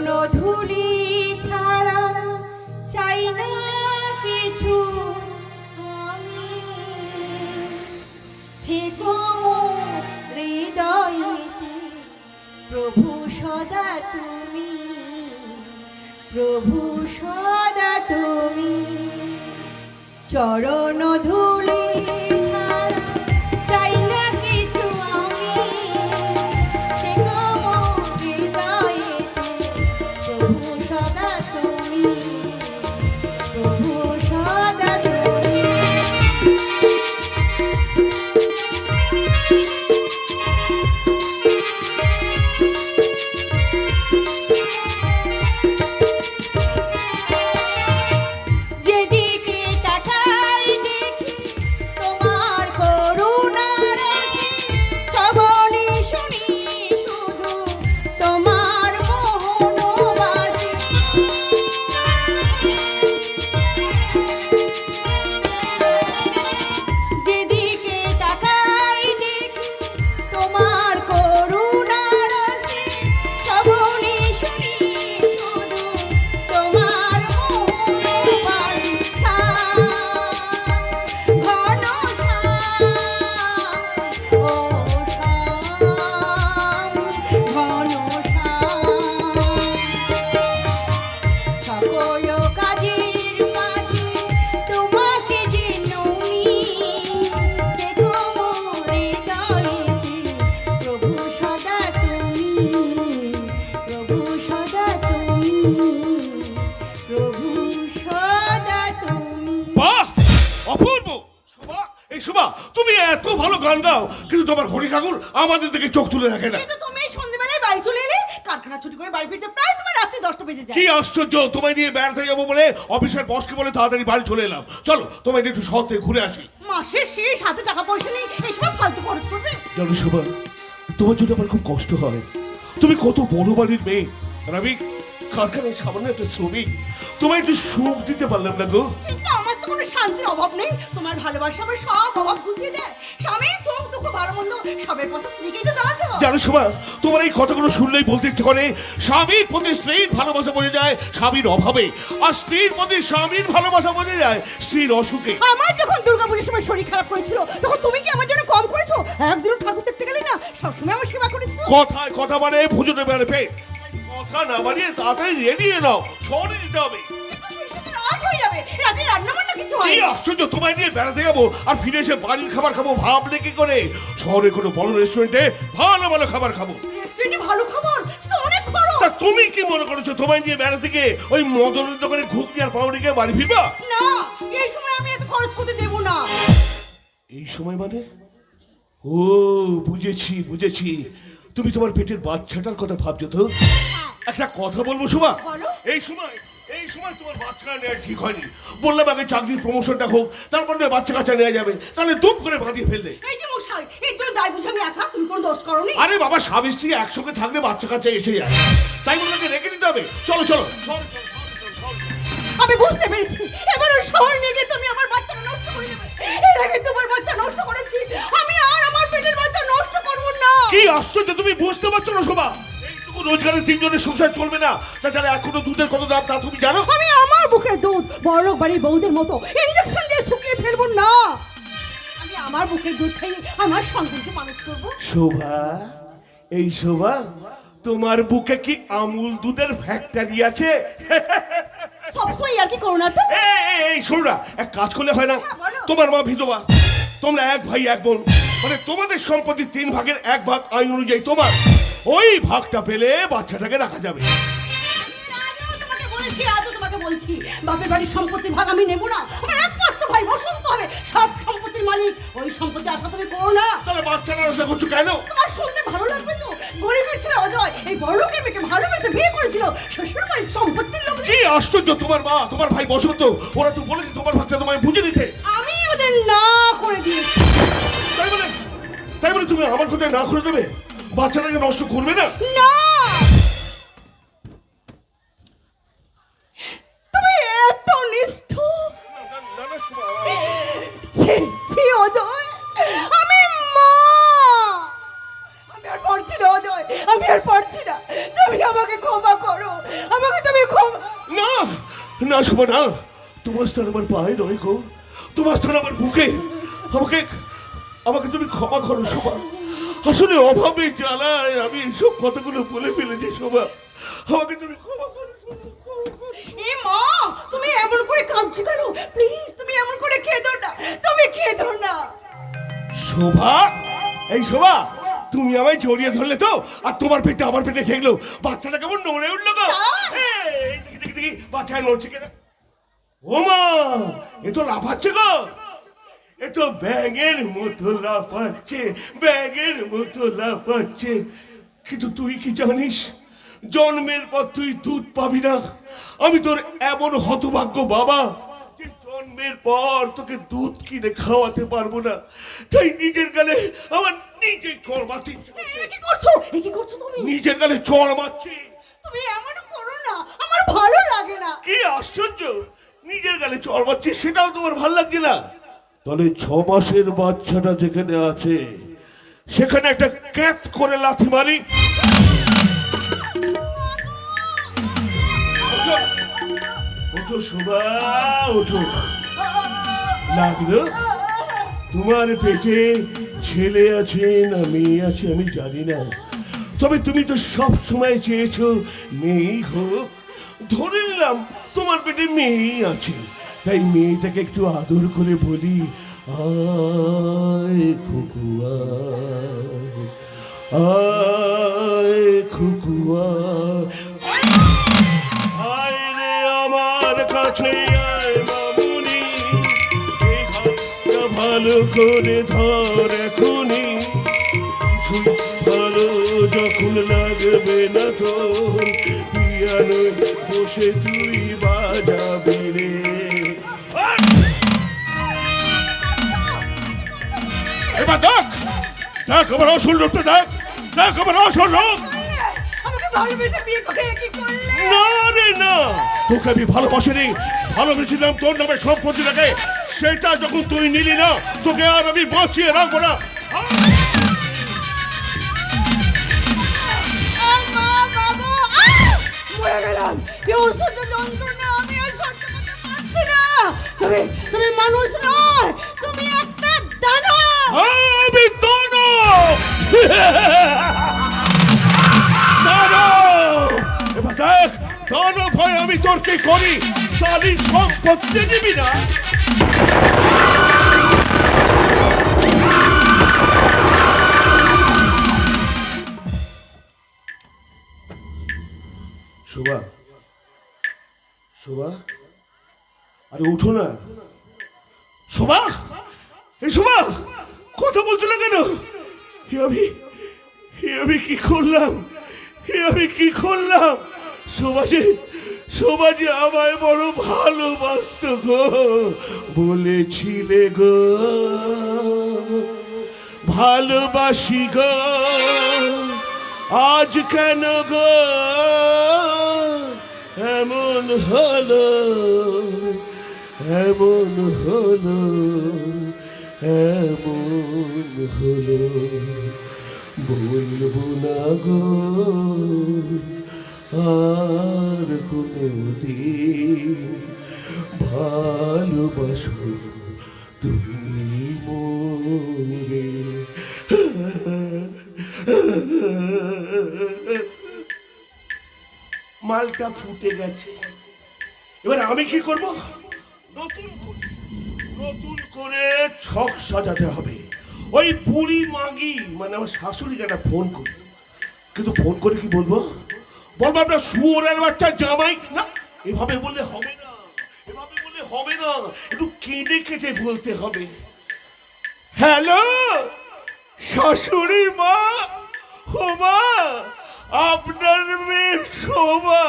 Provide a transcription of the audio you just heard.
চরণ ধুলি ছাড়া চাই না কিছু। আমি থেকো মোর প্রভু সদা তুমি, প্রভু সদা তুমি। চরণ ধুলি গান গাও কিন্তু তোমার হরি ঠাকুর আমাদের দিকে চোখ তুলে রাখে না। কিন্তু তুমি এই সন্ধ্যেবেলায় বাড়ি চলে এলে কারখানা ছুটি করে বাড়ি ফিরতে প্রায় তোমার রাত্রি দশটা বেজে যায়। কি আশ্চর্য তোমায় নিয়ে বেড়াতে যাব বলে অফিসের বসকে বলে তাড়াতাড়ি বাড়ি চলে এলাম। চলো তোমায় নিয়ে একটু শহর থেকে ঘুরে আসি। মাসের শেষ হাতে টাকা পয়সা নেই এসব ফালতু খরচ করবে? জানো শোভা তোমার জন্য আমার খুব কষ্ট হয়। তুমি কত বড় বাড়ির মেয়ে। আর আমি কারখানায় সামান্য একটা শ্রমিক। তোমায় একটু সুখ দিতে পারলাম না গো। কিন্তু কোনো শান্তির অভাব নেই। তোমার ভালোবাসা আমার সব অভাব গুছিয়ে দেয়। স্বামী সুখ দুঃখ ভালো মন্দ সবের পাশে স্ত্রীকেই তো দাঁড়াতে হয় জানো শোভা তোমার এই কথাগুলো শুনলেই বলতে ইচ্ছে করে স্বামীর প্রতি স্ত্রীর ভালোবাসা বোঝা যায় স্বামীর অভাবে আর স্ত্রীর প্রতি স্বামীর ভালোবাসা বোঝা যায় স্ত্রীর অসুখে। আমার যখন দুর্গাপুজোর সময় শরীর খারাপ করেছিল তখন তুমি কি আমার জন্য কম করেছ? একদিনও ঠাকুর দেখতে গেলে না? সবসময় আমার সেবা করেছ কথায় কথা মানে ভুজনে বেড়ে পেট। কথা না বাড়িয়ে তাড়াতাড়ি রেডিয়ে নাও শহরে যেতে হবে রাতে রান্না বান্না কিছু হয় না। আশ্চর্য তোমায় নিয়ে বেড়াতে যাব আর ফিরে এসে বাড়ির খাবার খাব ভাবলে কি করে? শহরে কোনো বড় রেস্টুরেন্টে ভালো ভালো খাবার খাব। রেস্টুরেন্টে ভালো খাবার? অনেক তা তুমি কি মনে করেছ তোমায় নিয়ে বেড়াতে গিয়ে ওই মদনের দোকানে ঘুগনি আর পাউনি খেয়ে বাড়ি ফিরবা? না এই সময় আমি এত খরচ করতে দেবো না। এই সময় মানে? ও বুঝেছি বুঝেছি। তুমি তোমার পেটের বাচ্চাটার কথা ভাবছ তো? একটা কথা বলব শোভা? বলো। এই সময় সময় তোমার বাচ্চাটা নেওয়া ঠিক হয়নি। বললাম আগে চাকরির প্রমোশনটা হোক তারপর নয় বাচ্চা কাচ্চা নেওয়া যাবে। তাহলে দুম করে বাঁধিয়ে ফেললে। এই যে মশাই এই তোর দায় বুঝে আমি একা তুমি কোনো দোষ করনি? আরে বাবা স্বামী স্ত্রী একসঙ্গে থাকলে বাচ্চা কাচ্চা এসে যায়। তাই বলে তাকে রেখে দিতে হবে। চলো চলো। আমি বুঝতে পেরেছি। এবার ওই শহর নিয়ে গিয়ে তুমি আমার বাচ্চাটা নষ্ট করে দেবে। এর আগে তোমার বাচ্চা নষ্ট করেছি। আমি আর আমার পেটের বাচ্চা নষ্ট করব না। কি আশ্চর্য তুমি বুঝতে পারছ না শোভা। রোজগারের তিনজনের সংসার চলবে না। তাছাড়া এখনও দুধের কত দাম তা তুমি জানো? আমি আমার বুকের দুধ বড়লোক বাড়ির বউদের মতো ইঞ্জেকশন দিয়ে শুকিয়ে ফেলব না। আমি আমার বুকের দুধ খাইয়ে আমার সন্তানকে মানুষ করব। শোভা এই শোভা তোমার বুকে কি আমুল দুধের ফ্যাক্টরি আছে? সবসময় আর কি করো না তো? এই, শোনো না এক কাজ করলে হয় না। হ্যাঁ, তোমার মা বিধবা তোমরা এক ভাই এক বোন মানে তোমাদের সম্পত্তির তিন ভাগের এক ভাগ আইন অনুযায়ী তোমার। ওই ভাগটা পেলে বাচ্চাটাকে রাখা যাবে। তোমাকে আজও তোমাকে বলছি বাপের বাড়ির সম্পত্তি ভাগ আমি নেব না। আমার একমাত্র ভাই বসন্ত হবে। সব সম্পত্তির মালিক ওই সম্পত্তি আশা তুমি করো না। তাহলে বাচ্চাটা রসা করছ কেন? তোমার শুনতে ভালো লাগবে তো? গরিবের ছেলে অজয় এই বড়লোকের মেয়েকে ভালোবেসে বিয়ে করেছিল। শ্বশুর বাড়ির সম্পত্তির লোক কি আশ্চর্য তোমার মা তোমার ভাই বসন্ত ওরা তো বলেছে তোমার ভাগটা তোমায় বুঝে দিতে। আমি ওদের না করে দিয়েছি। তাই বলে তাই বলে তুমি আমার কোথায় না করে দেবে? বাচ্চাটাকে নষ্ট করবে না? না! তুমি এত না, না, শোভা, ছি ছি অজয়! আমি মা! আমি আর পারছি না অজয়! আমি আর পারছি না! তুমি আমাকে ক্ষমা করো! আমাকে তুমি ক্ষমা না শোভা না! তোমার স্থান আমার পায়ে নয় গো। তোমার স্থান আমার বুকে। আমাকে আমাকে তুমি ক্ষমা করো শোভা। আসলে অভাবে জ্বালায় আমি এইসব কথাগুলো বলে ফেলেছি শোভা আমাকে তুমি ক্ষমা করো। এ মা তুমি এমন করে কাঁদছো কেন? প্লিজ তুমি এমন করে কেঁদো না। তুমি কেঁদো না। শোভা এই শোভা তুমি আমায় জড়িয়ে ধরলে তো? আর তোমার পেটটা আমার পেটে ঠেকলো বাচ্চাটা কেমন নড়ে উঠল গো? এই, দেখি দেখি দেখি বাচ্চা নড়ছে কেন? ও মা এ তো লাফাচ্ছে গো। এ তো ব্যাঙের মতো লাফাচ্ছে ব্যাঙের মতো লাফাচ্ছে। কিন্তু তুই কি জানিস জন্মের পর তুই দুধ পাবি না। আমি তোর এমন হতভাগ্য বাবা যে জন্মের পর তোকে দুধ কিনে খাওয়াতে পারব না। তাই নিজের গালে আমার নিজে চড় কি করছ? কি করছ তুমি? নিজের গালে চড় মারছি। তুমি এমন করো না আমার ভালো লাগে না। কি আশ্চর্য নিজের গালে চড় মারছি সেটাও তোমার ভালো লাগছে না। তাহলে ছ মাসের বাচ্চাটা যেখানে আছে সেখানে একটা ক্যাত করে লাথি মারি। ওঠো, শোভা তোমার পেটে ছেলে আছে না মেয়ে আছে আমি জানি না। তবে তুমি তো সব সময় চেয়েছো মেয়েই হোক ধরে নিলাম তোমার পেটে মেয়েই আছে। তাই মেয়েটাকে একটু আদর করে বলি, আয় খুকু আয় আয় খুকু আয় আমার কাছে, আয় মামুনি ভালো করে ধর এখনই। ভালো যখন লাগবে না তোর পিয়ানো বসে তুই দেখ। দেখ আমার আসল রূপটা দেখ। দেখ আমার আসল রূপ। না রে না। তোকে আমি ভালোবাসিনি। ভালোবেসেছিলাম তোর নামে সম্পত্তি রাখে। সেটা যখন তুই নিলি না তোকে আর আমি বাঁচিয়ে রাখব না। আহ, মা, বাবা, এবার দেখ দানব ভয় আমি তোর করি সালি সম্পত্তি নিবি না শোভা। শোভা? আরে উঠো না। শোভা? এই শোভা, কথা বলছো না কেন? আমি আমি কি করলাম? আমি কি করলাম? সমাজে সমাজে আমায় বড় ভালোবাসত গো, বলেছিলে গো। ভালোবাসি গো, আজ কেন গো? এমন হলো এমন হলো। এমন হলো। বলব না গো, আর কোনদিন ভালোবাসো তুমি মালটা ফুটে গেছে। এবার আমি কি করব? নতুন করে নতুন করে ছক সাজাতে হবে। ওই বুড়ি মাগি মানে আমার শাশুড়িকে একটা ফোন করি। কিন্তু ফোন করে কি বলব? বলব আপনার শুয়োরের বাচ্চা জামাই? না, এভাবে বললে হবে না। এভাবে বললে হবে না। একটু কেঁদে কেটে বলতে হবে। হ্যালো, শাশুড়ি মা, হোমা, আপনার মেয়ে শোভা।